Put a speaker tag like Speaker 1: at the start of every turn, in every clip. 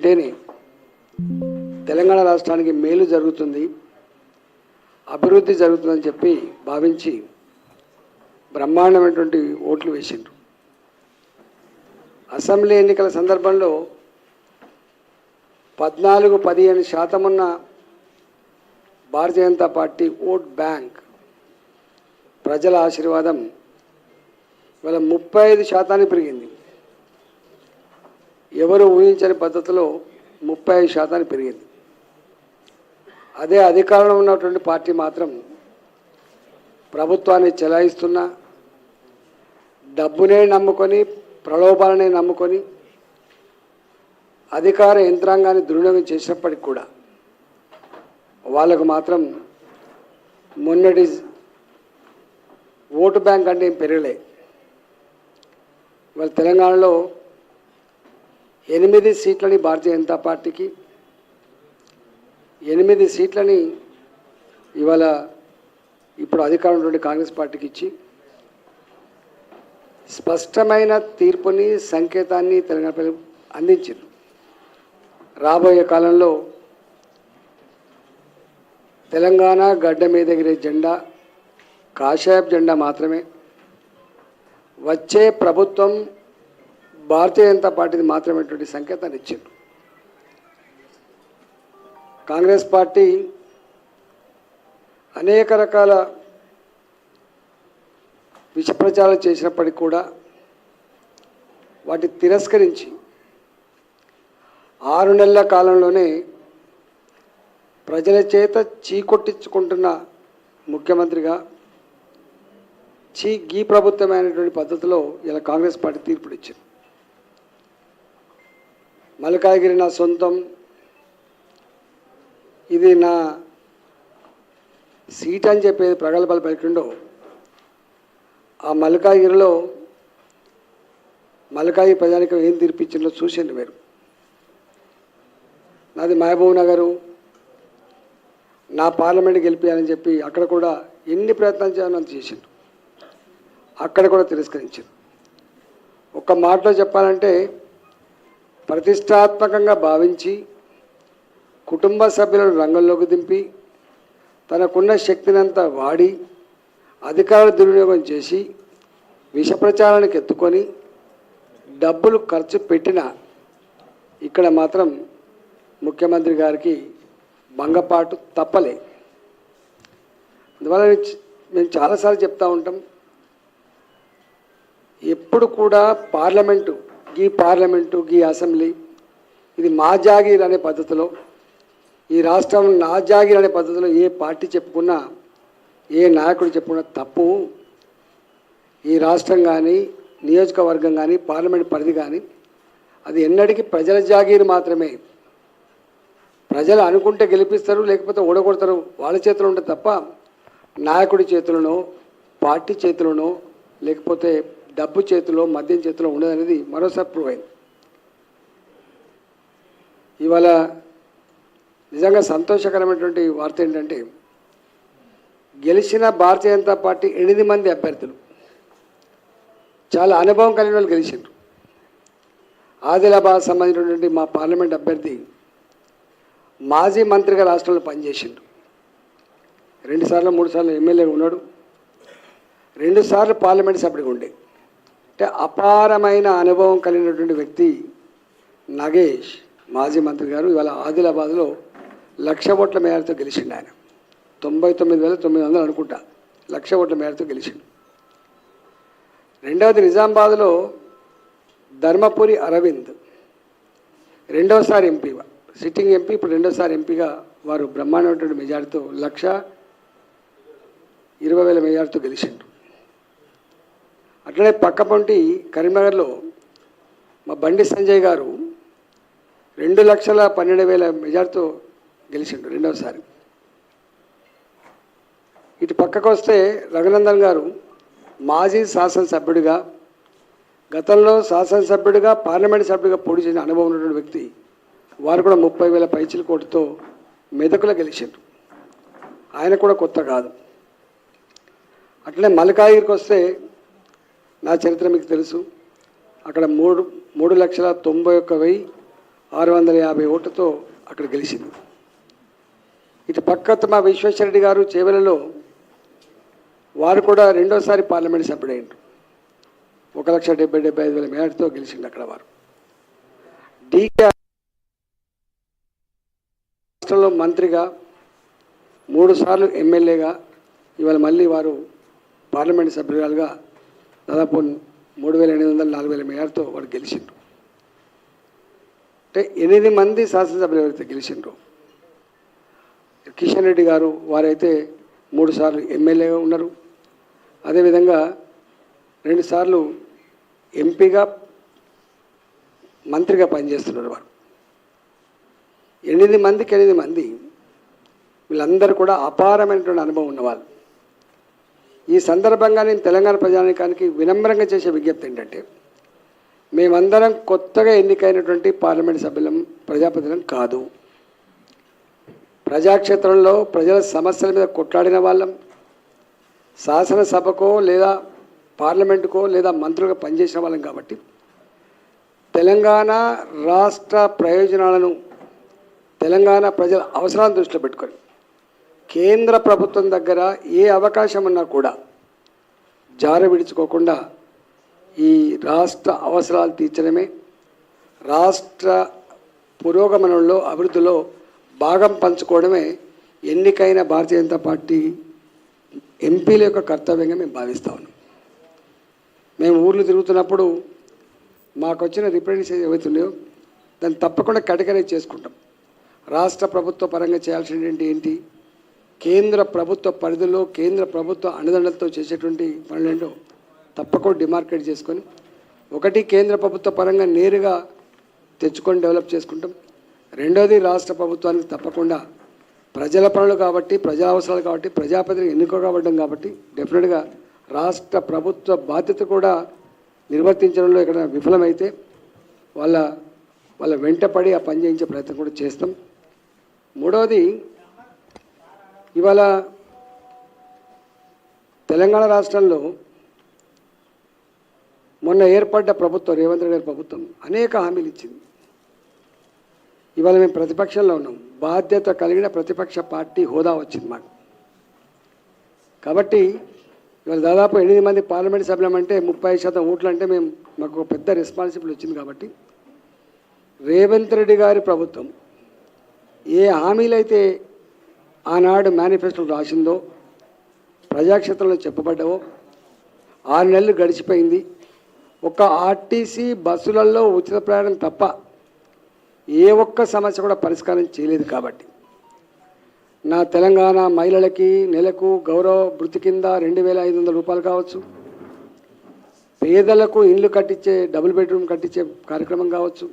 Speaker 1: ఉంటేనే తెలంగాణ రాష్ట్రానికి మేలు జరుగుతుంది అభివృద్ధి జరుగుతుందని చెప్పి భావించి బ్రహ్మాండమైనటువంటి ఓట్లు వేసిండ్రు. అసెంబ్లీ ఎన్నికల సందర్భంలో పద్నాలుగు పదిహేను శాతం ఉన్న Bharatiya Janata party vote bank ప్రజల ఆశీర్వాదం ఇవాళ ముప్పై ఐదు శాతానికి పెరిగింది. ఎవరు ఊహించని పద్ధతిలో ముప్పై ఐదు శాతానికి పెరిగింది. అదే అధికారంలో ఉన్నటువంటి పార్టీ మాత్రం ప్రభుత్వాన్ని చెలాయిస్తున్న డబ్బునే నమ్ముకొని ప్రలోభాలనే నమ్ముకొని అధికార యంత్రాంగాన్ని దుర్వినియోగం చేసినప్పటికి కూడా వాళ్ళకు మాత్రం మొన్నటి ఓటు బ్యాంక్ అంటే ఏం పెరగలే. వాళ్ళ తెలంగాణలో ఎనిమిది సీట్లని భారతీయ జనతా పార్టీకి ఎనిమిది సీట్లని ఇవాళ ఇప్పుడు అధికారంలో కాంగ్రెస్ పార్టీకి ఇచ్చి స్పష్టమైన తీర్పుని సంకేతాన్ని తెలంగాణ ప్రజలు అందించారు రాబోయే కాలంలో తెలంగాణ గడ్డ మీద ఎగిరే జెండా కాషాయపు జెండా మాత్రమే. వచ్చే ప్రభుత్వం భారతీయ జనతా పార్టీది మాత్రమేటువంటి సంకేతాన్ని ఇచ్చారు కాంగ్రెస్ పార్టీ అనేక రకాల విష ప్రచారం చేసినప్పటికీ కూడా వాటి తిరస్కరించి ఆరు నెలల కాలంలోనే ప్రజల చేత చీకొట్టించుకుంటున్న ముఖ్యమంత్రిగా చీ గీ ప్రభుత్వమైనటువంటి పద్ధతిలో ఇలా కాంగ్రెస్ పార్టీ తీర్పునిచ్చింది. మల్కాయగిరి నా సొంతం. ఇది నా సీట్ అని చెప్పేది ప్రగల్భాలు పెట్టిండో ఆ మల్కాగిరిలో మల్కాయి ప్రజానికి ఏం తీర్పిచ్చిందో చూసిండు మీరు. నాది మహబూబ్ నగరు. నా పార్లమెంట్ గెలిపించాలని చెప్పి అక్కడ కూడా ఎన్ని ప్రయత్నాలు చేయాలని చేసిండు. అక్కడ కూడా తిరస్కరించారు ఒక్క మాటలో చెప్పాలంటే ప్రతిష్టాత్మకంగా భావించి కుటుంబ సభ్యులను రంగంలోకి దింపి తనకున్న శక్తినంతా వాడి అధికార దుర్వినియోగం చేసి విష ప్రచారానికి ఎత్తుకొని డబ్బులు ఖర్చు పెట్టిన ఇక్కడ మాత్రం ముఖ్యమంత్రి గారికి భంగపాటు తప్పలే. అందువల్ల మేము చాలాసార్లు చెప్తా ఉంటాం ఎప్పుడు కూడా పార్లమెంటు గీ పార్లమెంటు గీ అసెంబ్లీ. ఇది మా జాగీర్ అనే పద్ధతిలో ఈ రాష్ట్రం నా జాగీర్ అనే పద్ధతిలో ఏ పార్టీ చెప్పుకున్నా ఏ నాయకుడు చెప్పుకున్నా తప్పు. ఈ రాష్ట్రం కానీ నియోజకవర్గం కానీ పార్లమెంట్ పరిధి కానీ అది ఎన్నటికీ ప్రజల జాగీరు మాత్రమే. ప్రజలు అనుకుంటే గెలిపిస్తారు లేకపోతే ఓడగొడతారు. వాళ్ళ చేతిలో ఉంటే తప్ప నాయకుడి చేతులను పార్టీ చేతులను లేకపోతే డబ్బు చేతిలో మద్యం చేతిలో ఉండదనేది మరోసారి ప్రూవ్ అయింది. ఇవాళ నిజంగా సంతోషకరమైనటువంటి వార్త ఏంటంటే గెలిచిన భారతీయ జనతా పార్టీ ఎనిమిది మంది అభ్యర్థులు. చాలా అనుభవం కలిగిన వాళ్ళు గెలిచిండ్రు. ఆదిలాబాద్ సంబంధించినటువంటి మా పార్లమెంట్ అభ్యర్థి మాజీ మంత్రిగా రాష్ట్రంలో పనిచేసిండు. రెండుసార్లు మూడు సార్లు ఎమ్మెల్యేగా ఉన్నాడు. రెండుసార్లు పార్లమెంట్ సభ్యుడిగా ఉండే. అంటే అపారమైన అనుభవం కలిగినటువంటి వ్యక్తి నాగేష్ మాజీ మంత్రి గారు. ఇవాళ ఆదిలాబాద్లో లక్ష ఓట్ల మేరతో గెలిచిండు ఆయన. తొంభై తొమ్మిది వేల తొమ్మిది వందలు అనుకుంటా. లక్ష ఓట్ల మేరతో గెలిచిండు. రెండవది నిజామాబాద్లో ధర్మపురి అరవింద్ రెండవసారి ఎంపీ. సిట్టింగ్ ఎంపీ ఇప్పుడు రెండోసారి ఎంపీగా వారు బ్రహ్మాండమైనటువంటి మెజార్టీతో లక్ష ఇరవై వేల మెజార్టీతో గెలిచిండ్రు అట్లనే పక్క పంటి కరీంనగర్లో మా బండి సంజయ్ గారు రెండు లక్షల పన్నెండు వేల మెజార్తో గెలిచిండు రెండవసారి ఇటు పక్కకు వస్తే రఘునందన్ గారు మాజీ శాసనసభ్యుడిగా గతంలో శాసనసభ్యుడిగా పార్లమెంట్ సభ్యుడిగా పోటీ చేసిన అనుభవం ఉన్నటువంటి వ్యక్తి వారు కూడా ముప్పై వేల పైచిల కోటితో మెదకులో గెలిచారు ఆయన కూడా కొత్త కాదు. అట్లనే మల్కాగిరికి వస్తే నా చరిత్ర మీకు తెలుసు. అక్కడ మూడు మూడు లక్షల తొంభై ఒక్క వెయ్యి ఆరు వందల యాభై ఓట్లతో అక్కడ గెలిచింది. ఇటు పక్క మా విశ్వేశ్వరరెడ్డి గారు చేవెలలో వారు కూడా రెండోసారి పార్లమెంట్ సభ్యుడైండ్రు ఒక లక్ష డెబ్బై డెబ్బై ఐదు వేల మేరతో గెలిచింది అక్కడ వారు. డీకే రాష్ట్రంలో మంత్రిగా మూడు సార్లు ఎమ్మెల్యేగా ఇవాళ మళ్ళీ వారు పార్లమెంట్ సభ్యురాలుగా దాదాపు మూడు వేల ఎనిమిది వందల నాలుగు వేల మేయర్తో వారు గెలిచిండ్రు. అంటే ఎనిమిది మంది శాసనసభ్యులు ఎవరైతే గెలిచిండ్రు కిషన్ రెడ్డి గారు వారైతే మూడు సార్లు ఎమ్మెల్యేగా ఉన్నారు. అదేవిధంగా రెండుసార్లు ఎంపీగా మంత్రిగా పనిచేస్తున్నారు వారు. ఎనిమిది మందికి ఎనిమిది మంది వీళ్ళందరూ కూడా అపారమైనటువంటి అనుభవం ఉన్నవాళ్ళు. ఈ సందర్భంగా నేను తెలంగాణ ప్రజానికానికి వినమ్రంగా చేసే విజ్ఞప్తి ఏంటంటే మేమందరం కొత్తగా ఎన్నికైనటువంటి పార్లమెంట్ సభ్యులం ప్రజాప్రతినిధులం కాదు. ప్రజాక్షేత్రంలో ప్రజల సమస్యల మీద కొట్లాడిన వాళ్ళం. శాసనసభకో లేదా పార్లమెంటుకో లేదా మంత్రులుగా పనిచేసిన వాళ్ళం కాబట్టి తెలంగాణ రాష్ట్ర ప్రయోజనాలను తెలంగాణ ప్రజల అవసరాలను దృష్టిలో పెట్టుకొని కేంద్ర ప్రభుత్వం దగ్గర ఏ అవకాశం ఉన్నా కూడా జార విడుచుకోకుండా ఈ రాష్ట్ర అవసరాలు తీర్చడమే రాష్ట్ర పురోగమనంలో అభివృద్ధిలో భాగం పంచుకోవడమే ఎన్నికైన భారతీయ జనతా పార్టీ ఎంపీల యొక్క కర్తవ్యంగా మేము భావిస్తా ఉన్నాం. మేము ఊర్లు తిరుగుతున్నప్పుడు మాకు వచ్చిన రిప్రజెంటేషన్ ఏవైతున్నాయో దాన్ని తప్పకుండా కేటగరైజ్ చేసుకుంటాం. రాష్ట్ర ప్రభుత్వ పరంగా చేయాల్సినటువంటి ఏంటి? కేంద్ర ప్రభుత్వ పరిధిలో కేంద్ర ప్రభుత్వ అండదండలతో చేసేటువంటి పనులను తప్పకుండా డిమార్కెట్ చేసుకొని ఒకటి కేంద్ర ప్రభుత్వ పరంగా నేరుగా తెచ్చుకొని డెవలప్ చేసుకుంటాం. రెండోది రాష్ట్ర ప్రభుత్వానికి తప్పకుండా ప్రజల పనులు కాబట్టి ప్రజా అవసరాలు కాబట్టి ప్రజాప్రతినిధులు ఎన్నుకోబడ్డం కాబట్టి డెఫినెట్గా రాష్ట్ర ప్రభుత్వ బాధ్యత కూడా నిర్వర్తించడంలో ఇక్కడ విఫలమైతే వాళ్ళ వాళ్ళ వెంటపడి ఆ పని చేయించే ప్రయత్నం కూడా చేస్తాం. మూడవది ఇవాళ తెలంగాణ రాష్ట్రంలో మొన్న ఏర్పడ్డ ప్రభుత్వం రేవంత్ రెడ్డి గారి ప్రభుత్వం అనేక హామీలు ఇచ్చింది. ఇవాళ మేము ప్రతిపక్షంలో ఉన్నాం. బాధ్యత కలిగిన ప్రతిపక్ష పార్టీ హోదా వచ్చింది మాకు. కాబట్టి ఇవాళ దాదాపు ఎనిమిది మంది పార్లమెంట్ సభ్యులమంటే ముప్పై శాతం ఓట్లు అంటే మేము మాకు ఒక పెద్ద రెస్పాన్సిబిలిటీ వచ్చింది కాబట్టి రేవంత్ రెడ్డి గారి ప్రభుత్వం ఏ హామీలైతే ఆనాడు మేనిఫెస్టో రాసిందో ప్రజాక్షేత్రంలో చెప్పబడ్డావో ఆరు నెలలు గడిచిపోయింది. ఒక ఆర్టీసీ బస్సులలో ఉచిత ప్రయాణం తప్ప ఏ ఒక్క సమస్య కూడా పరిష్కారం చేయలేదు కాబట్టి. నా తెలంగాణ మహిళలకి నెలకు గౌరవ భృతి కింద రెండు వేల ఐదు వందల రూపాయలు కావచ్చు. పేదలకు ఇండ్లు కట్టించే డబుల్ బెడ్రూమ్ కట్టించే కార్యక్రమం కావచ్చు.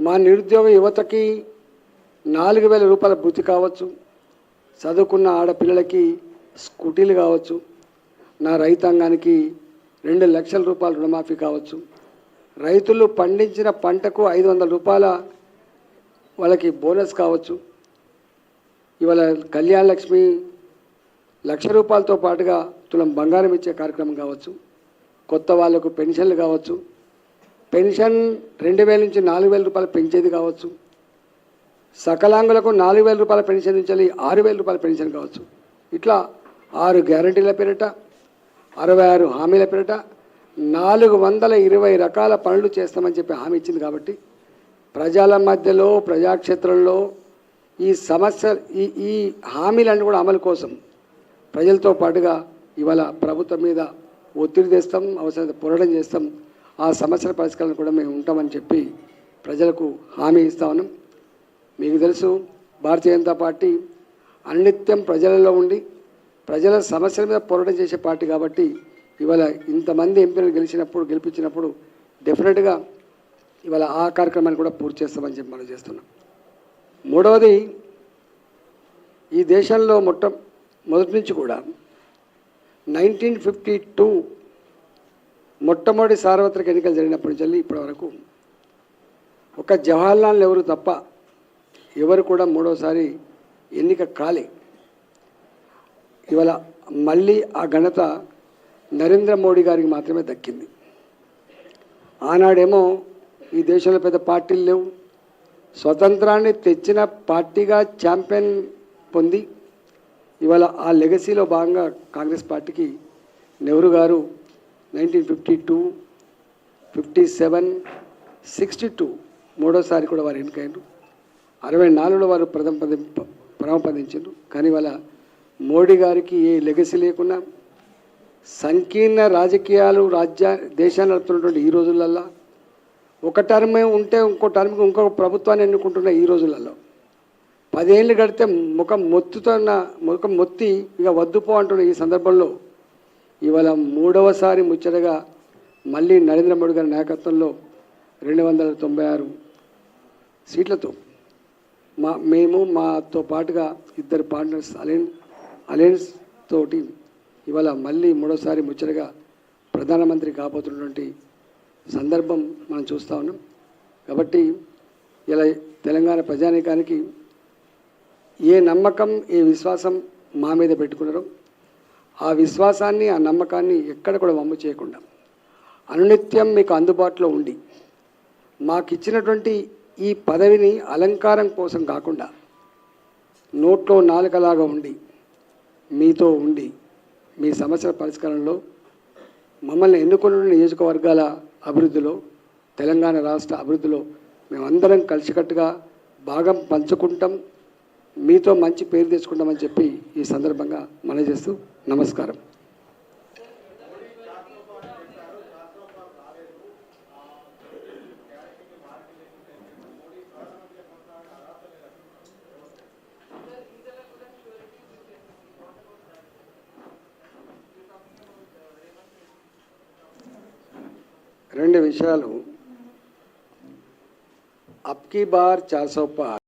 Speaker 1: మా నిరుద్యోగ యువతకి నాలుగు వేల రూపాయల వృత్తి కావచ్చు. చదువుకున్న ఆడపిల్లలకి స్కూటీలు కావచ్చు నా రైతాంగానికి రెండు లక్షల రూపాయల రుణమాఫీ కావచ్చు. రైతులు పండించిన పంటకు ఐదు వందల రూపాయల వాళ్ళకి బోనస్ కావచ్చు. ఇవాళ కళ్యాణ లక్ష్మి లక్ష రూపాయలతో పాటుగా తులం బంగారం ఇచ్చే కార్యక్రమం కావచ్చు. కొత్త వాళ్ళకు పెన్షన్లు కావచ్చు. పెన్షన్ రెండు వేల నుంచి నాలుగు వేల రూపాయలు పెంచేది కావచ్చు. సకలాంగులకు నాలుగు వేల రూపాయల పెన్షన్ నుంచి ఆరు వేల రూపాయల పెన్షన్ కావచ్చు. ఇట్లా ఆరు గ్యారంటీల పేరిట అరవై ఆరు హామీల పేరిట నాలుగు వందల ఇరవై రకాల పనులు చేస్తామని చెప్పి హామీ ఇచ్చింది కాబట్టి ప్రజల మధ్యలో ప్రజాక్షేత్రంలో ఈ సమస్య ఈ ఈ హామీలన్నీ కూడా అమలు కోసం ప్రజలతో పాటుగా ఇవాళ ప్రభుత్వం మీద ఒత్తిడి తెస్తాం అవసరమైతే పోరాటం చేస్తాం. ఆ సమస్యల పరిష్కారం కూడా మేము ఉంటామని చెప్పి ప్రజలకు హామీ ఇస్తా ఉన్నాం. మీకు తెలుసు భారతీయ జనతా పార్టీ అనిత్యం ప్రజలలో ఉండి ప్రజల సమస్యల మీద పోరాటం చేసే పార్టీ కాబట్టి ఇవాళ ఇంతమంది ఎంపీలను గెలిచినప్పుడు గెలిపించినప్పుడు డెఫినెట్గా ఇవాళ ఆ కార్యక్రమాన్ని కూడా పూర్తి చేస్తామని చెప్పి మనం చేస్తున్నాం. మూడవది ఈ దేశంలో మొట్ట మొదటి నుంచి కూడా నైన్టీన్ ఫిఫ్టీ టూ మొట్టమొదటి సార్వత్రిక ఎన్నికలు జరిగినప్పటి నుంచి ఇప్పటి వరకు ఒక జవహర్లాల్ నెహ్రూ తప్ప ఎవరు కూడా మూడోసారి ఎన్నిక కాలే. ఇవాళ మళ్ళీ ఆ ఘనత నరేంద్ర మోడీ గారికి మాత్రమే దక్కింది. ఆనాడేమో ఈ దేశంలో పెద్ద పార్టీలు లేవు. స్వతంత్రాన్ని తెచ్చిన పార్టీగా ఛాంపియన్ పొంది ఇవాళ ఆ లెగసీలో భాగంగా కాంగ్రెస్ పార్టీకి నెహ్రూ గారు nineteen fifty two fifty seven sixty two మూడోసారి కూడా వారు ఎన్నికయ్యారు. అరవై నాలుగులో వారు ప్రథమ పది కానీ వాళ్ళ మోడీ గారికి ఏ లెగసీ లేకుండా సంకీర్ణ రాజకీయాలు రాజ్య దేశాన్ని నడుపుతున్నటువంటి ఈ రోజులల్లో ఒక టర్మ్ ఉంటే ఇంకో టర్మ్కి ఇంకొక ప్రభుత్వాన్ని ఎన్నుకుంటున్న ఈ రోజులలో పదేళ్ళు గడితే ముఖం మొత్తుతున్న ముఖం మొత్తి ఇక వద్దుపో అంటున్న ఈ సందర్భంలో ఇవాళ మూడవసారి ముచ్చటగా మళ్ళీ నరేంద్ర మోడీ గారి నాయకత్వంలో రెండు వందల తొంభై ఆరు సీట్లతో మా మేము మాతో పాటుగా ఇద్దరు పార్ట్నర్స్ అలయన్ అలయన్స్ తోటి ఇవాళ మళ్ళీ మూడోసారి ముచ్చటగా ప్రధానమంత్రి కాబోతున్నటువంటి సందర్భం మనం చూస్తూ ఉన్నాం. కాబట్టి ఇలా తెలంగాణ ప్రజానీకానికి ఏ నమ్మకం ఏ విశ్వాసం మా మీద పెట్టుకున్నారో ఆ విశ్వాసాన్ని ఆ నమ్మకాన్ని ఎక్కడ కూడా వమ్ము చేయకుండా అనునిత్యం మీకు అందుబాటులో ఉండి మాకు ఇచ్చినటువంటి ఈ పదవిని అలంకారం కోసం కాకుండా నోట్లో నాలుకలాగా ఉండి మీతో ఉండి మీ సమస్యల పరిష్కారంలో మమ్మల్ని ఎన్నుకున్న నియోజకవర్గాల అభివృద్ధిలో తెలంగాణ రాష్ట్ర అభివృద్ధిలో మేమందరం కలిసికట్టుగా భాగం పంచుకుంటాం. మీతో మంచి పేరు తెచ్చుకుంటామని చెప్పి ఈ సందర్భంగా మనజేస్తూ నమస్కారం. రెండు విషయాలు. అప్కీ బార్ చాసోపార్